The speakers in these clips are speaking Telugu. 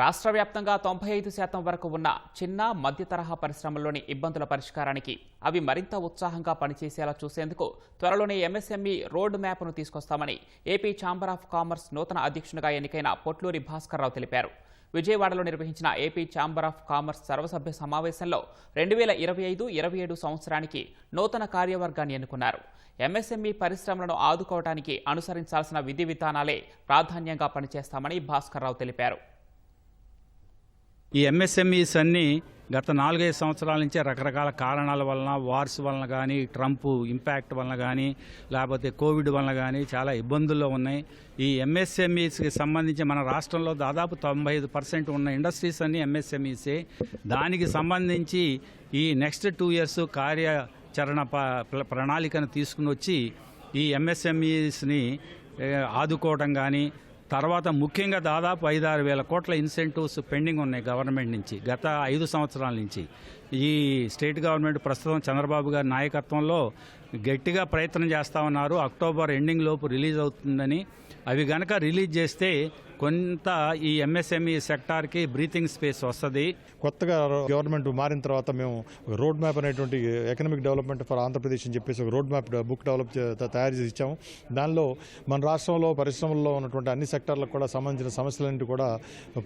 రాష్ట్ర వ్యాప్తంగా తొంభై ఐదు శాతం వరకు ఉన్న చిన్న మధ్య తరహా పరిశ్రమల్లోని ఇబ్బందుల పరిష్కారానికి అవి మరింత ఉత్సాహంగా పనిచేసేలా చూసేందుకు త్వరలోనే ఎంఎస్ఎంఈ రోడ్ మ్యాప్ను తీసుకొస్తామని ఏపీ ఛాంబర్ ఆఫ్ కామర్స్ నూతన అధ్యక్షునిగా ఎన్నికైన పొట్లూరి భాస్కర్రావు తెలిపారు. విజయవాడలో నిర్వహించిన ఏపీ ఛాంబర్ ఆఫ్ కామర్స్ సర్వసభ్య సమావేశంలో రెండు వేల ఇరవై ఐదు ఇరవై ఏడు సంవత్సరానికి నూతన కార్యవర్గాన్ని ఎన్నుకున్నారు. ఎంఎస్ఎంఈ పరిశ్రమలను ఆదుకోవడానికి అనుసరించాల్సిన విధి విధానాలే ప్రాధాన్యంగా పనిచేస్తామని భాస్కర్రావు తెలిపారు. ఈ ఎంఎస్ఎంఈస్ అన్నీ గత నాలుగైదు సంవత్సరాల నుంచే రకరకాల కారణాల వలన వార్స్ వలన కానీ ట్రంప్ ఇంపాక్ట్ వలన కానీ లేకపోతే కోవిడ్ వలన కానీ చాలా ఇబ్బందుల్లో ఉన్నాయి. ఈ ఎంఎస్ఎంఈస్కి సంబంధించి మన రాష్ట్రంలో దాదాపు తొంభై ఐదు పర్సెంట్ ఉన్న ఇండస్ట్రీస్ అన్నీ ఎంఎస్ఎంఈసే దానికి సంబంధించి ఈ నెక్స్ట్ టూ ఇయర్స్ కార్యాచరణ ప- ప్రణాళికను తీసుకుని వచ్చి ఈ ఎంఎస్ఎంఈస్ని ఆదుకోవడం కానీ తర్వాత ముఖ్యంగా దాదాపు ఐదారు వేల కోట్ల ఇన్సెంటివ్స్ పెండింగ్ ఉన్నాయి గవర్నమెంట్ నుంచి గత ఐదు సంవత్సరాల నుంచి. ఈ స్టేట్ గవర్నమెంట్ ప్రస్తుతం చంద్రబాబు గారి నాయకత్వంలో గట్టిగా ప్రయత్నం చేస్తా ఉన్నారు. అక్టోబర్ ఎండింగ్ లోపు రిలీజ్ అవుతుందని అవి గనక రిలీజ్ చేస్తే కొంత ఈ ఎంఎస్ఎంఈ సెక్టార్కి బ్రీతింగ్ స్పేస్ వస్తుంది. కొత్తగా గవర్నమెంట్ మారిన తర్వాత మేము రోడ్ మ్యాప్ అనేటువంటి ఎకనామిక్ డెవలప్మెంట్ ఫర్ ఆంధ్రప్రదేశ్ అని చెప్పేసి ఒక రోడ్ మ్యాప్ బుక్ డెవలప్ తయారు చేసి ఇచ్చాము. దానిలో మన రాష్ట్రంలో పరిశ్రమల్లో ఉన్నటువంటి అన్ని సెక్టార్లకు కూడా సంబంధించిన సమస్యలన్నింటి కూడా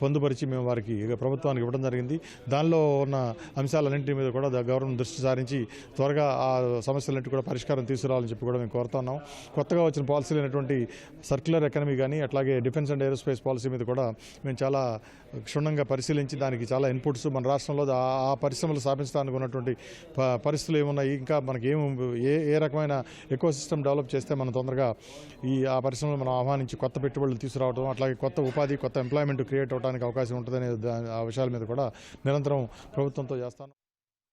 పొందుపరిచి మేము వారికి ప్రభుత్వానికి ఇవ్వడం జరిగింది. దానిలో ఉన్న అంశాలన్నింటి మీద కూడా గవర్నమెంట్ దృష్టి సారించి త్వరగా ఆ సమస్యలన్నింటి కూడా పరిష్కారం తీసుకురావాలని చెప్పి కూడా మేము కోరుతున్నాం. కొత్తగా వచ్చిన పాలసీలు అయినటువంటి సర్క్యులర్ ఎకనమీ కానీ అట్లాగే డిఫెన్స్ అండ్ ఏరోస్పేస్ పాలసీ మీద కూడా మేము చాలా క్షుణ్ణంగా పరిశీలించి దానికి చాలా ఇన్పుట్స్ మన రాష్ట్రంలో ఆ- పరిశ్రమలు స్థాపించడానికి ఉన్నటువంటి ప- పరిస్థితులు ఏమున్నాయి ఇంకా మనకి ఏం ఏ ఏ రకమైన ఎకో సిస్టమ్ డెవలప్ చేస్తే మనం తొందరగా ఈ ఆ పరిశ్రమలు మనం ఆహ్వానించి కొత్త పెట్టుబడులు తీసుకురావడం అట్లాగే కొత్త ఉపాధి కొత్త ఎంప్లాయ్మెంట్ క్రియేట్ అవడానికి అవకాశం ఉంటుందనే ఆ విషయాల మీద కూడా నిరంతరం ప్రభుత్వంతో చేస్తాను.